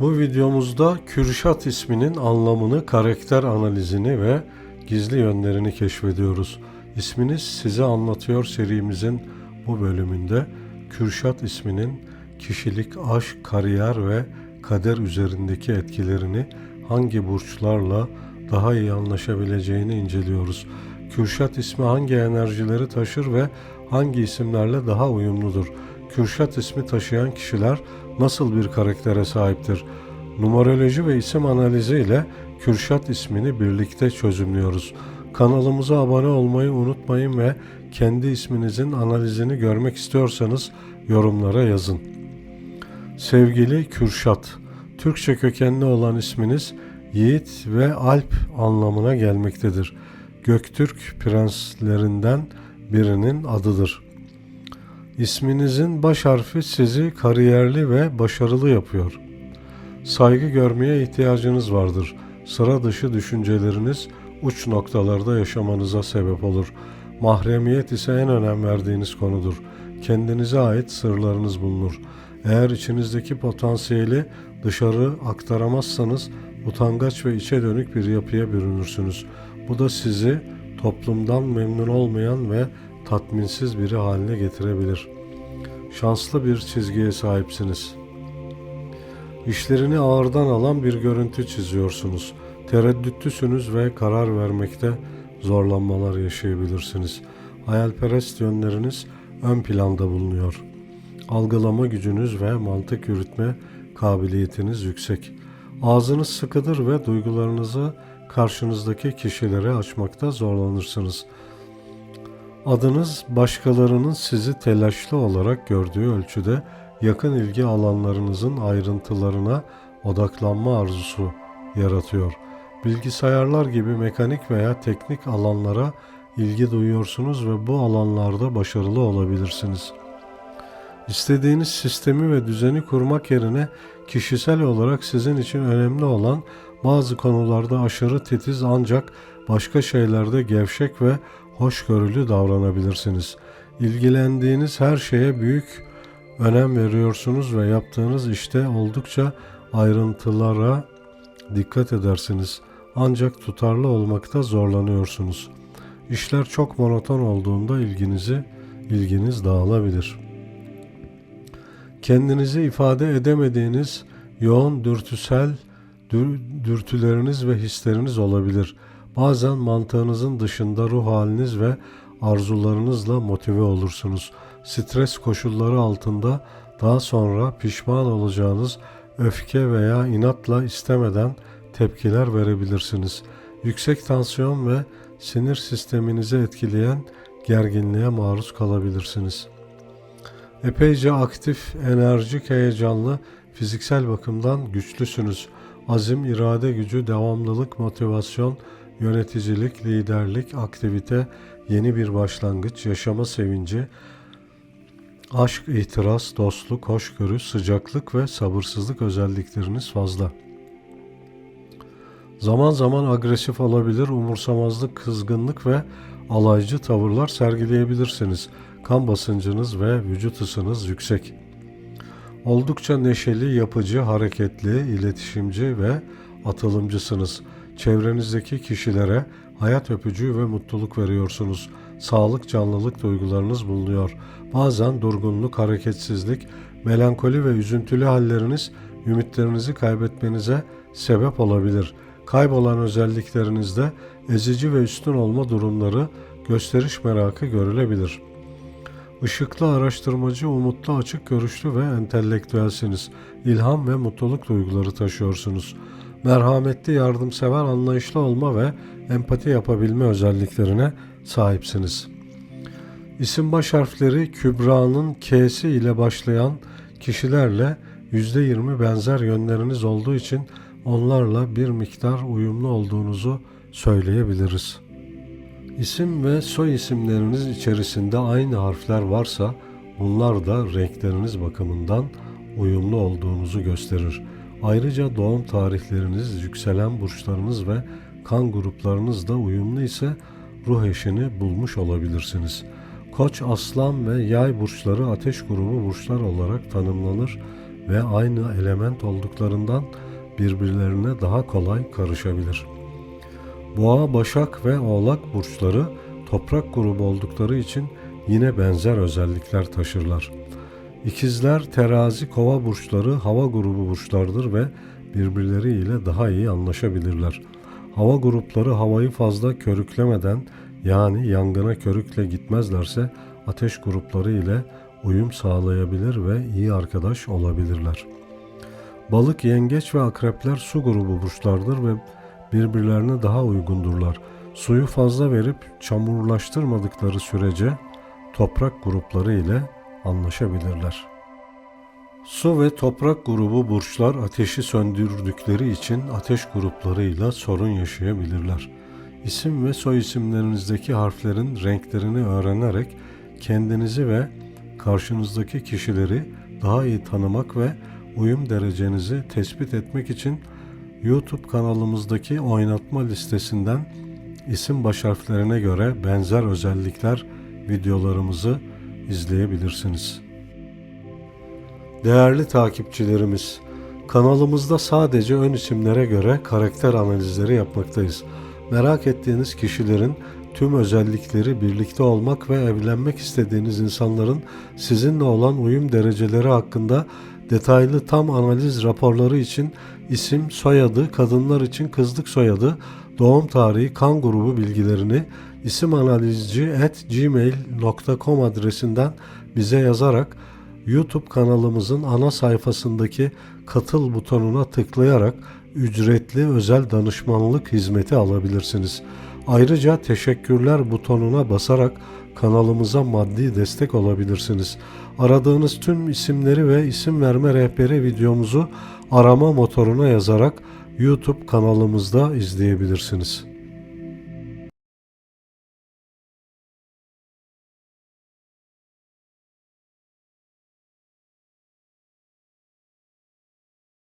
Bu videomuzda Kürşat isminin anlamını, karakter analizini ve gizli yönlerini keşfediyoruz. İsminiz size anlatıyor serimizin bu bölümünde Kürşat isminin kişilik, aşk, kariyer ve kader üzerindeki etkilerini hangi burçlarla daha iyi anlaşabileceğini inceliyoruz. Kürşat ismi hangi enerjileri taşır ve hangi isimlerle daha uyumludur? Kürşat ismi taşıyan kişiler nasıl bir karaktere sahiptir? Numeroloji ve isim analizi ile Kürşat ismini birlikte çözümlüyoruz. Kanalımıza abone olmayı unutmayın ve kendi isminizin analizini görmek istiyorsanız yorumlara yazın. Sevgili Kürşat, Türkçe kökenli olan isminiz Yiğit ve Alp anlamına gelmektedir. Göktürk prenslerinden birinin adıdır. İsminizin baş harfi sizi kariyerli ve başarılı yapıyor. Saygı görmeye ihtiyacınız vardır. Sıra dışı düşünceleriniz uç noktalarda yaşamanıza sebep olur. Mahremiyet ise en önem verdiğiniz konudur. Kendinize ait sırlarınız bulunur. Eğer içinizdeki potansiyeli dışarı aktaramazsanız utangaç ve içe dönük bir yapıya bürünürsünüz. Bu da sizi toplumdan memnun olmayan ve tatminsiz biri haline getirebilir. Şanslı bir çizgiye sahipsiniz. İşlerini ağırdan alan bir görüntü çiziyorsunuz. Tereddütlüsünüz ve karar vermekte zorlanmalar yaşayabilirsiniz. Hayalperest yönleriniz ön planda bulunuyor. Algılama gücünüz ve mantık yürütme kabiliyetiniz yüksek. Ağzınız sıkıdır ve duygularınızı karşınızdaki kişilere açmakta zorlanırsınız. Adınız başkalarının sizi telaşlı olarak gördüğü ölçüde yakın ilgi alanlarınızın ayrıntılarına odaklanma arzusu yaratıyor. Bilgisayarlar gibi mekanik veya teknik alanlara ilgi duyuyorsunuz ve bu alanlarda başarılı olabilirsiniz. İstediğiniz sistemi ve düzeni kurmak yerine kişisel olarak sizin için önemli olan bazı konularda aşırı titiz ancak başka şeylerde gevşek ve hoşgörülü davranabilirsiniz. İlgilendiğiniz her şeye büyük önem veriyorsunuz ve yaptığınız işte oldukça ayrıntılara dikkat edersiniz. Ancak tutarlı olmakta zorlanıyorsunuz. İşler çok monoton olduğunda ilginizi ilginiz dağılabilir. Kendinizi ifade edemediğiniz yoğun dürtüsel dür, dürtüleriniz ve hisleriniz olabilir. Bazen mantığınızın dışında ruh haliniz ve arzularınızla motive olursunuz. Stres koşulları altında daha sonra pişman olacağınız öfke veya inatla istemeden tepkiler verebilirsiniz. Yüksek tansiyon ve sinir sisteminizi etkileyen gerginliğe maruz kalabilirsiniz. Epeyce aktif, enerjik, heyecanlı, fiziksel bakımdan güçlüsünüz. Azim, irade gücü, devamlılık, motivasyon, yöneticilik, liderlik, aktivite, yeni bir başlangıç, yaşama sevinci, aşk, itiraz, dostluk, hoşgörü, sıcaklık ve sabırsızlık özellikleriniz fazla. Zaman zaman agresif olabilir, umursamazlık, kızgınlık ve alaycı tavırlar sergileyebilirsiniz. Kan basıncınız ve vücut ısınız yüksek. Oldukça neşeli, yapıcı, hareketli, iletişimci ve atılımcısınız. Çevrenizdeki kişilere hayat öpücüğü ve mutluluk veriyorsunuz. Sağlık, canlılık duygularınız bulunuyor. Bazen durgunluk, hareketsizlik, melankoli ve üzüntülü halleriniz ümitlerinizi kaybetmenize sebep olabilir. Kaybolan özelliklerinizde ezici ve üstün olma durumları, gösteriş merakı görülebilir. Işıklı araştırmacı, umutlu, açık görüşlü ve entelektüelsiniz. İlham ve mutluluk duyguları taşıyorsunuz. Merhametli, yardımsever, anlayışlı olma ve empati yapabilme özelliklerine sahipsiniz. İsim baş harfleri Kübra'nın K'si ile başlayan kişilerle %20 benzer yönleriniz olduğu için onlarla bir miktar uyumlu olduğunuzu söyleyebiliriz. İsim ve soy isimleriniz içerisinde aynı harfler varsa bunlar da renkleriniz bakımından uyumlu olduğunuzu gösterir. Ayrıca doğum tarihleriniz, yükselen burçlarınız ve kan gruplarınız da uyumlu ise ruh eşini bulmuş olabilirsiniz. Koç, aslan ve yay burçları ateş grubu burçlar olarak tanımlanır ve aynı element olduklarından birbirlerine daha kolay karışabilir. Boğa, Başak ve Oğlak burçları toprak grubu oldukları için yine benzer özellikler taşırlar. İkizler, Terazi, Kova burçları hava grubu burçlardır ve birbirleriyle daha iyi anlaşabilirler. Hava grupları havayı fazla körüklemeden yani yangına körükle gitmezlerse ateş grupları ile uyum sağlayabilir ve iyi arkadaş olabilirler. Balık, yengeç ve akrepler su grubu burçlardır ve birbirlerine daha uygundurlar. Suyu fazla verip çamurlaştırmadıkları sürece toprak grupları ile anlaşabilirler. Su ve toprak grubu burçlar ateşi söndürdükleri için ateş gruplarıyla sorun yaşayabilirler. İsim ve soy isimlerinizdeki harflerin renklerini öğrenerek kendinizi ve karşınızdaki kişileri daha iyi tanımak ve uyum derecenizi tespit etmek için YouTube kanalımızdaki oynatma listesinden isim baş harflerine göre benzer özellikler videolarımızı izleyebilirsiniz. Değerli takipçilerimiz, kanalımızda sadece ön isimlere göre karakter analizleri yapmaktayız. Merak ettiğiniz kişilerin tüm özellikleri birlikte olmak ve evlenmek istediğiniz insanların sizinle olan uyum dereceleri hakkında detaylı tam analiz raporları için isim, soyadı, kadınlar için kızlık soyadı, doğum tarihi, kan grubu bilgilerini isimanalizci@gmail.com adresinden bize yazarak YouTube kanalımızın ana sayfasındaki katıl butonuna tıklayarak ücretli özel danışmanlık hizmeti alabilirsiniz. Ayrıca teşekkürler butonuna basarak kanalımıza maddi destek olabilirsiniz. Aradığınız tüm isimleri ve isim verme rehberi videomuzu arama motoruna yazarak YouTube kanalımızda izleyebilirsiniz.